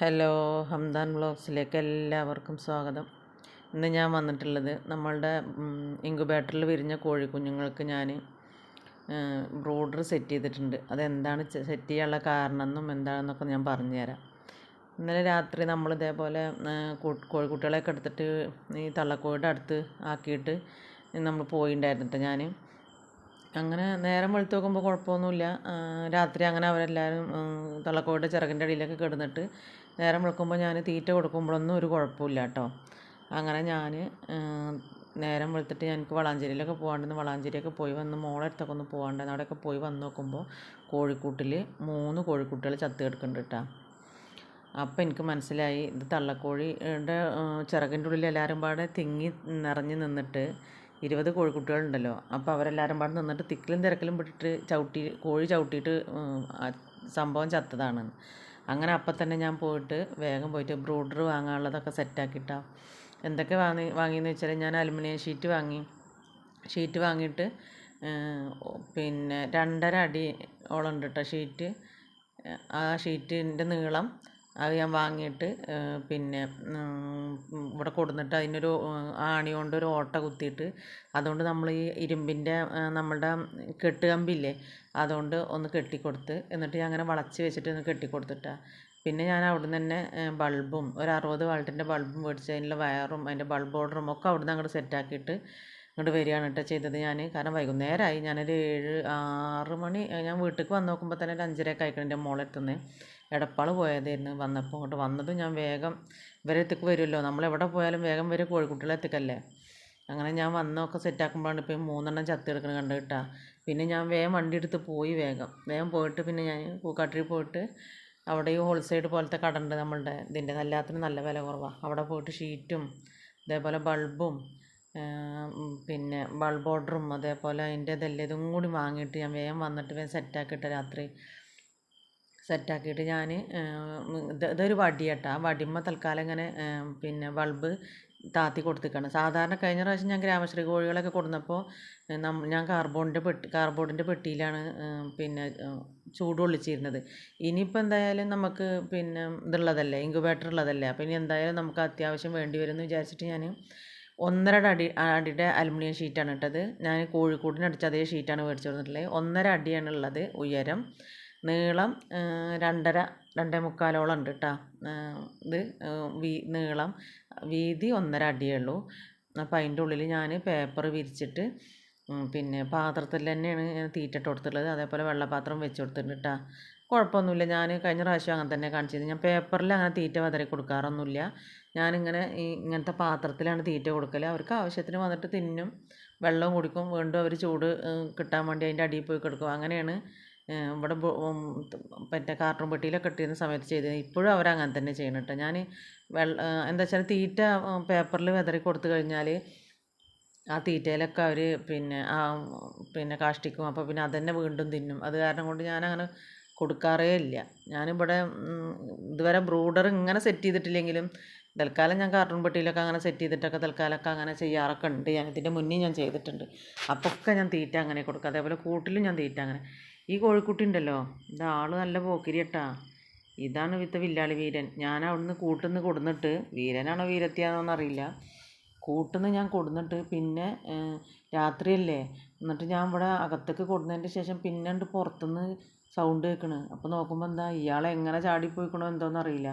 Hello Hamdan വ്ളോഗ്സിലേക്ക് എല്ലാവർക്കും സ്വാഗതം. ഇന്ന് ഞാൻ വന്നിട്ടുള്ളത് നമ്മളുടെ ഇൻക്യുബേറ്ററിൽ വിരിഞ്ഞ കോഴിക്കുഞ്ഞുങ്ങൾക്ക് ഞാൻ ബ്രോഡർ സെറ്റ് ചെയ്തിട്ടുണ്ട്. അതെന്താണ് സെറ്റ് ചെയ്യാനുള്ള കാരണം എന്നും എന്താണെന്നൊക്കെ ഞാൻ പറഞ്ഞുതരാം. ഇന്നലെ രാത്രി നമ്മൾ ഇതേപോലെ കോഴിക്കുട്ടികളെയൊക്കെ എടുത്തിട്ട് ഈ തള്ളക്കോഴിയുടെ അടുത്ത് ആക്കിയിട്ട് നമ്മൾ പോയിണ്ടായിരുന്നു ഞാൻ അങ്ങനെ നേരം വെളുത്ത് നോക്കുമ്പോൾ കുഴപ്പമൊന്നുമില്ല. രാത്രി അങ്ങനെ അവരെല്ലാവരും തള്ളക്കോഴിയുടെ ചിറകിന്റെ അടിയിലൊക്കെ കിടന്നിട്ട് നേരം വെളുക്കുമ്പോൾ ഞാൻ തീറ്റ കൊടുക്കുമ്പോഴൊന്നും ഒരു കുഴപ്പമില്ല കേട്ടോ അങ്ങനെ ഞാൻ നേരം വെളുത്തിട്ട് എനിക്ക് വളാഞ്ചേരിയിലൊക്കെ പോകാണ്ടെന്ന് വളാഞ്ചേരിയൊക്കെ പോയി വന്ന് മോളെ അടുത്തൊക്കെ ഒന്ന് പോകാണ്ടെന്ന് അവിടെയൊക്കെ പോയി വന്ന് നോക്കുമ്പോൾ കോഴിക്കൂട്ടിൽ മൂന്ന് കോഴിക്കുട്ടികൾ ചത്ത് കിടക്കുന്നുണ്ട് കേട്ടോ അപ്പോൾ എനിക്ക് മനസ്സിലായി ഇത് തള്ളക്കോഴിയുടെ ചിറകിന്റെ ഉള്ളിൽ എല്ലാവരും പാടെ തിങ്ങി നിറഞ്ഞ് നിന്നിട്ട് ഇരുപത് കോഴിക്കുട്ടികളുണ്ടല്ലോ. അപ്പോൾ അവരെല്ലാവരും പാടെ നിന്നിട്ട് തിക്കിലും തിരക്കിലും വിട്ടിട്ട് ചവിട്ടി കോഴി ചവിട്ടിയിട്ട് സംഭവം ചത്തതാണ്. അങ്ങനെ അപ്പം തന്നെ ഞാൻ പോയിട്ട് വേഗം പോയിട്ട് ബ്രൂഡർ വാങ്ങാനുള്ളതൊക്കെ സെറ്റാക്കിയിട്ടാണ് എന്തൊക്കെ വാങ്ങി വാങ്ങിയെന്ന് വെച്ചാൽ ഞാൻ അലുമിനിയം ഷീറ്റ് വാങ്ങി. ഷീറ്റ് വാങ്ങിയിട്ട് പിന്നെ രണ്ടര അടി ഓളം ഉണ്ട് കേട്ടോ ഷീറ്റ് ആ ഷീറ്റിന്റെ നീളം അത് ഞാൻ വാങ്ങിയിട്ട് പിന്നെ ഇവിടെ കൊടുന്നിട്ട് അതിനൊരു ആണി കൊണ്ട് ഒരു ഓട്ട കുത്തിയിട്ട് അതുകൊണ്ട് നമ്മൾ ഈ ഇരുമ്പിന്റെ നമ്മളുടെ കെട്ട് കമ്പില്ലേ അതുകൊണ്ട് ഒന്ന് കെട്ടിക്കൊടുത്ത് എന്നിട്ട് ഞാൻ അങ്ങനെ വളച്ച് വെച്ചിട്ട് ഒന്ന് കെട്ടിക്കൊടുത്തിട്ടാണ് പിന്നെ ഞാൻ അവിടുന്ന് തന്നെ ബൾബും ഒരു അറുപത് വാൾട്ടിന്റെ ബൾബും മേടിച്ച് അതിനുള്ള വയറും അതിന്റെ ബൾബ് ഓർഡറും ഒക്കെ അവിടുന്ന് അങ്ങോട്ട് സെറ്റാക്കിയിട്ട് ഇങ്ങോട്ട് വരികയാണ് കേട്ടോ ചെയ്തത് ഞാൻ കാരണം വൈകുന്നേരമായി ഞാനൊരു ഏഴ് ആറ് മണി ഞാൻ വീട്ടിലേക്ക് വന്ന് നോക്കുമ്പോൾ തന്നെ ഒരു അഞ്ചരയൊക്കെ ആയിക്കണം എന്റെ മോളെത്തുന്നത് എടപ്പാൾ പോയതായിരുന്നു വന്നപ്പോൾ. അങ്ങോട്ട് വന്നതും ഞാൻ വേഗം ഇവരെ എത്തിക്ക് വരുമല്ലോ. നമ്മളെവിടെ പോയാലും വേഗം വരെ കോഴിക്കുട്ടികളെ എത്തിക്കല്ലേ അങ്ങനെ ഞാൻ വന്നൊക്കെ സെറ്റാക്കുമ്പോഴാണ് ഇപ്പോൾ മൂന്നെണ്ണം ചത്തെടുക്കണം കണ്ടു കിട്ടാ. പിന്നെ ഞാൻ വേഗം വണ്ടി എടുത്ത് പോയി വേഗം. വേഗം പോയിട്ട് പിന്നെ ഞാൻ പൂക്കാട്ടിൽ പോയിട്ട് അവിടെ ഈ ഹോൾസെയിൽ പോലത്തെ കടണ്ട് നമ്മളുടെ ഇതിന്റെ. എല്ലാത്തിനും നല്ല വില കുറവാണ് അവിടെ പോയിട്ട് ഷീറ്റും അതേപോലെ ബൾബും പിന്നെ ബൾബ് ഓർഡറും അതേപോലെ അതിന്റെ ഇതെല്ലാം ഇതും കൂടി വാങ്ങിയിട്ട് ഞാൻ വേഗം വന്നിട്ട് വേഗം സെറ്റാക്കിയിട്ട് രാത്രി സെറ്റാക്കിയിട്ട് ഞാൻ ഇതൊരു വടി ആ വടിമ്മ തൽക്കാലം ഇങ്ങനെ പിന്നെ ബൾബ് താത്തി കൊടുത്തിക്കാണ്. സാധാരണ കഴിഞ്ഞ പ്രാവശ്യം ഞാൻ ഗ്രാമശ്രീ കോഴികളൊക്കെ കൊടുന്നപ്പോൾ ഞാൻ കാർബോണിന്റെ പെട്ടി കാർബോർഡിന്റെ പെട്ടിയിലാണ് പിന്നെ ചൂട് ഒളിച്ചിരുന്നത്. ഇനിയിപ്പോൾ എന്തായാലും നമുക്ക് പിന്നെ ഇതുള്ളതല്ലേ ഇൻക്യുബേറ്റർ ഉള്ളതല്ലേ. അപ്പോൾ ഇനി എന്തായാലും നമുക്ക് അത്യാവശ്യം വേണ്ടി വരുമെന്ന് വിചാരിച്ചിട്ട് ഞാൻ ഒന്നര അടി അടിയുടെ അലുമിനിയം ഷീറ്റാണ് ഇട്ടത്. ഞാൻ കോഴിക്കോടിന് അടിച്ച അതേ ഷീറ്റാണ് മേടിച്ചു കൊടുത്തിട്ടുള്ളത്. ഒന്നര അടിയാണ് ഉള്ളത് ഉയരം. നീളം രണ്ടര രണ്ടേ മുക്കാലോളം ഉണ്ട് കേട്ടോ ഇത് വീ നീളം. വീതി ഒന്നര അടിയേ ഉള്ളൂ. അപ്പം അതിന്റെ ഉള്ളിൽ ഞാൻ പേപ്പർ വിരിച്ചിട്ട് പിന്നെ പാത്രത്തിൽ തന്നെയാണ് ഞാൻ തീറ്റിട്ട് കൊടുത്തിട്ടുള്ളത്. അതേപോലെ വെള്ളപാത്രം വെച്ച് കൊടുത്തിട്ടുണ്ട് കേട്ടോ കുഴപ്പമൊന്നുമില്ല. ഞാൻ കഴിഞ്ഞ പ്രാവശ്യം അങ്ങനെ തന്നെ കാണിച്ചത് ഞാൻ പേപ്പറിൽ അങ്ങനെ തീറ്റ വതറി കൊടുക്കാറൊന്നുമില്ല. ഞാനിങ്ങനെ ഈ ഇങ്ങനത്തെ പാത്രത്തിലാണ് തീറ്റ കൊടുക്കൽ അവർക്ക് ആവശ്യത്തിന് വന്നിട്ട് തിന്നും. വെള്ളം കുടിക്കും. വീണ്ടും അവർ ചൂട് കിട്ടാൻ വേണ്ടി അതിന്റെ അടിയിൽ പോയി കിടക്കും. അങ്ങനെയാണ് ഇവിടെ മറ്റേ കാർട്ടൂൺ പെട്ടിയിലൊക്കെ ഇട്ടിരുന്ന സമയത്ത് ചെയ്തത്. ഇപ്പോഴും അവരങ്ങനെ തന്നെ ചെയ്യണം കേട്ടോ ഞാൻ വെള്ള എന്താ വെച്ചാൽ തീറ്റ പേപ്പറിൽ വിതറി കൊടുത്തു കഴിഞ്ഞാൽ ആ തീറ്റയിലൊക്കെ അവർ പിന്നെ ആ പിന്നെ കാഷ്ടിക്കും. അപ്പോൾ പിന്നെ അതന്നെ വീണ്ടും തിന്നും. അത് കാരണം കൊണ്ട് ഞാനങ്ങനെ കൊടുക്കാറേ ഇല്ല. ഞാനിവിടെ ഇതുവരെ ബ്രൂഡർ ഇങ്ങനെ സെറ്റ് ചെയ്തിട്ടില്ലെങ്കിലും തൽക്കാലം ഞാൻ കാർട്ടൂൺ പെട്ടിയിലൊക്കെ അങ്ങനെ സെറ്റ് ചെയ്തിട്ടൊക്കെ തൽക്കാലമൊക്കെ അങ്ങനെ ചെയ്യാറൊക്കെ ഉണ്ട്. ഞാൻ ഇതിന്റെ മുന്നേ ഞാൻ ചെയ്തിട്ടുണ്ട്. അപ്പൊക്കെ ഞാൻ തീറ്റ അങ്ങനെ കൊടുക്കും. അതേപോലെ കൂട്ടിലും ഞാൻ തീറ്റ അങ്ങനെ. ഈ കോഴിക്കുട്ടി ഉണ്ടല്ലോ ഇത് ആൾ നല്ല പോക്കിരി കേട്ടാ ഇതാണ് വിത്ത വില്ലാളി വീരൻ. ഞാൻ അവിടുന്ന് കൂട്ടുന്ന് കൊടുന്നിട്ട് വീരനാണോ വീരത്തിയാണോന്ന് അറിയില്ല. കൂട്ടുന്ന് ഞാൻ കൊടുന്നിട്ട് പിന്നെ രാത്രിയല്ലേ. എന്നിട്ട് ഞാൻ ഇവിടെ അകത്തേക്ക് കൊടുന്നതിന്റെ ശേഷം പിന്നെ ഉണ്ട് പുറത്തുനിന്ന് സൗണ്ട് കേൾക്കണ് അപ്പോൾ നോക്കുമ്പോൾ എന്താ ഇയാൾ എങ്ങനെ ചാടിപ്പോയിക്കണോ എന്തോന്ന് അറിയില്ല.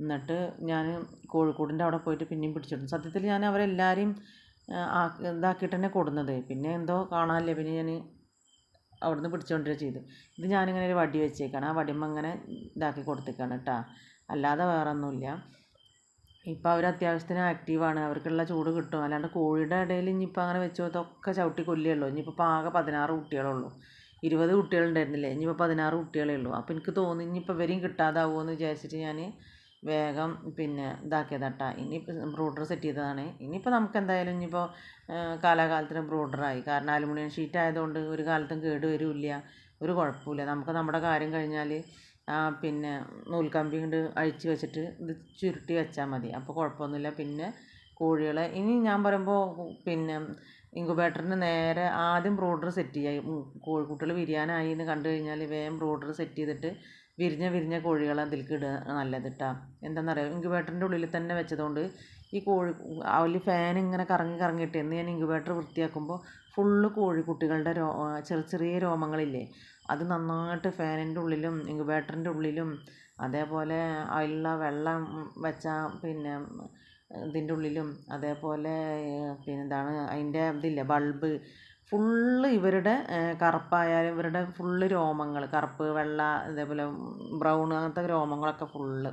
എന്നിട്ട് ഞാൻ കോഴിക്കോടിന്റെ അവിടെ പോയിട്ട് പിന്നെയും പിടിച്ചിട്ടു സത്യത്തിൽ ഞാൻ അവരെല്ലാവരെയും ഇതാക്കിയിട്ട് തന്നെ കൊടുന്നത്. പിന്നെ എന്തോ കാണാനില്ല പിന്നെ ഞാൻ അവിടുന്ന് പിടിച്ചുകൊണ്ടുവരിക ചെയ്തു. ഇത് ഞാനിങ്ങനെ ഒരു വടി വെച്ചേക്കാണ്. ആ വടിമ്മ അങ്ങനെ ഇതാക്കി കൊടുത്തേക്കാണ് കേട്ടോ. അല്ലാതെ വേറെ ഒന്നുമില്ല ഇപ്പോൾ അവർ അത്യാവശ്യത്തിന് ആക്റ്റീവാണ്. അവർക്കുള്ള ചൂട് കിട്ടും. അല്ലാണ്ട് കോഴിയുടെ ഇടയിൽ ഇനിയിപ്പോൾ അങ്ങനെ വെച്ച് കൊടുത്തൊക്കെ ചവിട്ടി കൊല്ലുകയുള്ളൂ. ഇനിയിപ്പോൾ ആകെ പതിനാറ് കുട്ടികളുള്ളൂ. ഇരുപത് കുട്ടികളുണ്ടായിരുന്നില്ലേ? ഇനിയിപ്പോൾ പതിനാറ് കുട്ടികളേ ഉള്ളൂ. അപ്പോൾ എനിക്ക് തോന്നി ഇനിയിപ്പോൾ ഇവരെയും കിട്ടാതാവുമോ എന്ന് വിചാരിച്ചിട്ട് ഞാൻ വേഗം പിന്നെ ഇതാക്കിയതട്ട. ഇനിയിപ്പോൾ ബ്രൂഡർ സെറ്റ് ചെയ്തതാണ്. ഇനിയിപ്പോൾ നമുക്ക് എന്തായാലും ഇനിയിപ്പോൾ കാലാകാലത്തിന് ബ്രൂഡറായി. കാരണം അലുമിനിയം ഷീറ്റ് ആയതുകൊണ്ട് ഒരു കാലത്തും കേട് വരില്ല. ഒരു കുഴപ്പമില്ല നമുക്ക് നമ്മുടെ കാര്യം കഴിഞ്ഞാൽ പിന്നെ നൂൽക്കമ്പി കൊണ്ട് അഴിച്ച് വെച്ചിട്ട് ഇത് ചുരുട്ടി വെച്ചാൽ മതി. അപ്പോൾ കുഴപ്പമൊന്നുമില്ല. പിന്നെ കോഴികളെ ഇനി ഞാൻ പറയുമ്പോൾ പിന്നെ ഇൻക്യുബേറ്ററിന് നേരെ ആദ്യം ബ്രോഡർ സെറ്റ് ചെയ്യുക കോഴിക്കുട്ടികൾ വിരിയാനായി എന്ന് കണ്ടു കഴിഞ്ഞാൽ വേഗം ബ്രോഡർ സെറ്റ് ചെയ്തിട്ട് വിരിഞ്ഞ വിരിഞ്ഞ കോഴികളെ അതിലേക്ക് ഇടുക നല്ലത് കേട്ടോ എന്താണെന്നറിയാം ഇൻക്യുബേറ്ററിന്റെ ഉള്ളിൽ തന്നെ വെച്ചതുകൊണ്ട് ഈ കോഴി അതിൽ ഫാൻ ഇങ്ങനെ കറങ്ങി കറങ്ങിയിട്ട് എന്ന് ഞാൻ ഇൻക്യുബേറ്റർ വൃത്തിയാക്കുമ്പോൾ ഫുള്ള് കോഴിക്കുട്ടികളുടെ രോ ചെറിയ ചെറിയ രോമങ്ങളില്ലേ? അത് നന്നായിട്ട് ഫാനിന്റെ ഉള്ളിലും ഇൻക്യുബേറ്ററിന്റെ ഉള്ളിലും അതേപോലെ അതിലുള്ള വെള്ളം വെച്ച പിന്നെ ഇതിന്റെ ഉള്ളിലും അതേപോലെ പിന്നെ എന്താണ് അതിന്റെ ഇതില്ലേ ബൾബ് ഫുള്ള് ഇവരുടെ കറുപ്പായാലും ഇവരുടെ ഫുള്ള് രോമങ്ങൾ കറുപ്പ് വെള്ള ഇതേപോലെ ബ്രൗൺ അങ്ങനത്തെ രോമങ്ങളൊക്കെ ഫുള്ള്.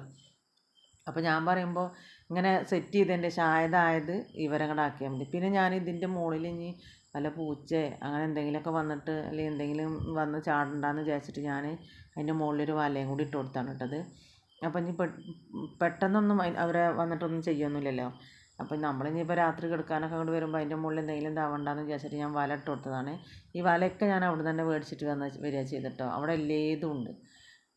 അപ്പോൾ ഞാൻ പറയുമ്പോൾ ഇങ്ങനെ സെറ്റ് ചെയ്തതിന്റെ ശായതായത് ഇവരങ്ങോട്ട് ആക്കിയാൽ മതി. പിന്നെ ഞാൻ ഇതിന്റെ മുകളിൽ ഇനി വല്ല പൂച്ച അങ്ങനെ എന്തെങ്കിലുമൊക്കെ വന്നിട്ട് അല്ലെങ്കിൽ എന്തെങ്കിലും വന്ന് ചാടണ്ടെന്ന് വിചാരിച്ചിട്ട് ഞാൻ അതിന്റെ മുകളിലൊരു വലയും കൂടി ഇട്ട് കൊടുത്താണ് ഇട്ടത്. അപ്പം ഇനി പെട്ടെന്നൊന്നും അവരെ വന്നിട്ടൊന്നും ചെയ്യൊന്നുമില്ലല്ലോ അപ്പം നമ്മളിനിയിപ്പോൾ രാത്രി കിടക്കാനൊക്കെ അങ്ങോട്ട് വരുമ്പോൾ അതിന്റെ മുകളിൽ എന്തെങ്കിലും ഇതാവണ്ടെന്ന് വിചാരിച്ചിട്ട് ഞാൻ വല ഇട്ട് കൊടുത്തതാണ്. ഈ വലയൊക്കെ ഞാൻ അവിടെ തന്നെ മേടിച്ചിട്ട് വന്ന് വരിക ചെയ്തിട്ടോ. അവിടെ എല്ലേതും ഉണ്ട്.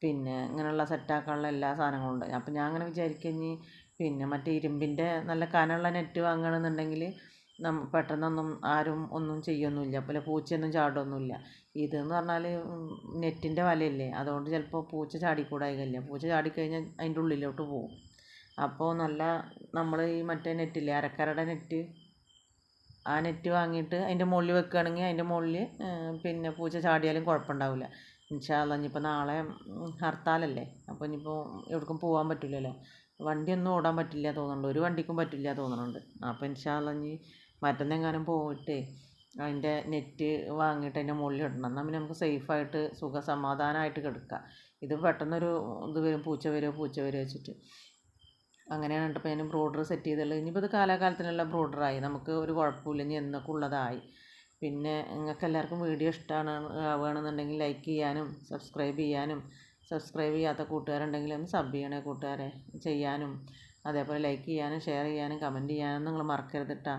പിന്നെ ഇങ്ങനെയുള്ള സെറ്റാക്കാനുള്ള എല്ലാ സാധനങ്ങളും ഉണ്ട്. അപ്പം ഞാൻ അങ്ങനെ വിചാരിക്കുക പിന്നെ മറ്റേ ഇരുമ്പിന്റെ നല്ല കനമുള്ള നെറ്റ് വാങ്ങണമെന്നുണ്ടെങ്കിൽ നമ്മ പെട്ടെന്നൊന്നും ആരും ഒന്നും ചെയ്യൊന്നുമില്ല. പോലെ പൂച്ചയൊന്നും ചാടുമൊന്നുമില്ല ഇതെന്ന് പറഞ്ഞാൽ നെറ്റിന്റെ വലയല്ലേ. അതുകൊണ്ട് ചിലപ്പോൾ പൂച്ച ചാടിക്കൂടായികയില്ല. പൂച്ച ചാടിക്കഴിഞ്ഞാൽ അതിന്റെ ഉള്ളിലോട്ട് പോകും. അപ്പോൾ നല്ല നമ്മൾ ഈ മറ്റേ നെറ്റില്ലേ അരക്കരയുടെ നെറ്റ്. ആ നെറ്റ് വാങ്ങിയിട്ട് അതിന്റെ മുകളിൽ വെക്കുകയാണെങ്കിൽ അതിന്റെ മുകളിൽ പിന്നെ പൂച്ച ചാടിയാലും കുഴപ്പമുണ്ടാവില്ല. ഇൻഷാല്ല ഇനിയിപ്പോൾ നാളെ ഹർത്താലല്ലേ? അപ്പോൾ ഇനിയിപ്പോൾ എവിടേക്കും പോകാൻ പറ്റില്ലല്ലോ. വണ്ടിയൊന്നും ഓടാൻ പറ്റില്ല തോന്നുന്നുണ്ട്. ഒരു വണ്ടിക്കും പറ്റില്ല തോന്നുന്നുണ്ട്. അപ്പോൾ ഇൻഷാല്ല ഇനി മറ്റന്നെങ്ങാനും പോയിട്ട് അതിന്റെ നെറ്റ് വാങ്ങിയിട്ട് അതിന്റെ മുകളിൽ ഇടണം. എന്നാൽ പിന്നെ നമുക്ക് സേഫായിട്ട് സുഖ സമാധാനമായിട്ട് കിടക്കാം. ഇത് പെട്ടെന്നൊരു ഇത് വരും പൂച്ച വരുമോ പൂച്ച വരുമോ വെച്ചിട്ട്. അങ്ങനെയാണ് കേട്ടോ ഞാൻ ബ്രോഡർ സെറ്റ് ചെയ്തുള്ളത്. ഇനിയിപ്പോൾ ഇത് കാലാകാലത്തിനുള്ള ബ്രോഡറായി നമുക്ക് ഒരു കുഴപ്പമില്ല. ഇനി എന്നൊക്കെ ഉള്ളതായി. പിന്നെ നിങ്ങൾക്ക് എല്ലാവർക്കും വീഡിയോ ഇഷ്ടമാണ് ആവുകയാണെന്നുണ്ടെങ്കിൽ ലൈക്ക് ചെയ്യാനും സബ്സ്ക്രൈബ് ചെയ്യാനും സബ്സ്ക്രൈബ് ചെയ്യാത്ത കൂട്ടുകാരുണ്ടെങ്കിൽ ഒന്ന് സബ് ചെയ്യണേ കൂട്ടുകാരെ. ചെയ്യാനും അതേപോലെ ലൈക്ക് ചെയ്യാനും ഷെയർ ചെയ്യാനും കമന്റ് ചെയ്യാനും നിങ്ങൾ മറക്കരുത് കേട്ടോ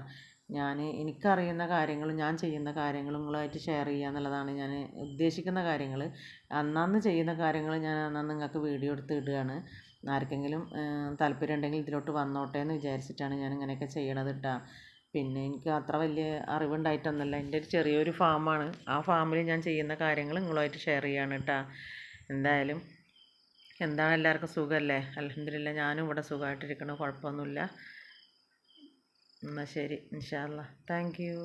ഞാൻ എനിക്കറിയുന്ന കാര്യങ്ങളും ഞാൻ ചെയ്യുന്ന കാര്യങ്ങളും നിങ്ങളുമായിട്ട് ഷെയർ ചെയ്യുക എന്നുള്ളതാണ് ഞാൻ ഉദ്ദേശിക്കുന്ന കാര്യങ്ങൾ അന്നന്ന് ചെയ്യുന്ന കാര്യങ്ങൾ ഞാൻ അന്നന്ന് നിങ്ങൾക്ക് വീഡിയോ എടുത്ത് ഇടുകയാണ്. ആർക്കെങ്കിലും താല്പര്യം ഉണ്ടെങ്കിൽ ഇതിലോട്ട് വന്നോട്ടെ എന്ന് വിചാരിച്ചിട്ടാണ് ഞാൻ ഇങ്ങനെയൊക്കെ ചെയ്യണത് കേട്ടോ പിന്നെ എനിക്ക് അത്ര വലിയ അറിവുണ്ടായിട്ടൊന്നുമല്ല. എന്റെ ഒരു ചെറിയൊരു ഫാമാണ്. ആ ഫാമിൽ ഞാൻ ചെയ്യുന്ന കാര്യങ്ങൾ നിങ്ങളുമായിട്ട് ഷെയർ ചെയ്യാണ് കേട്ടോ എന്തായാലും എന്താണ് എല്ലാവർക്കും സുഖമല്ലേ? അലഹമില്ല ഞാനും ഇവിടെ സുഖമായിട്ടിരിക്കണം കുഴപ്പമൊന്നുമില്ല. എന്നാൽ ശരി. ഇൻഷാല്ല താങ്ക് യു.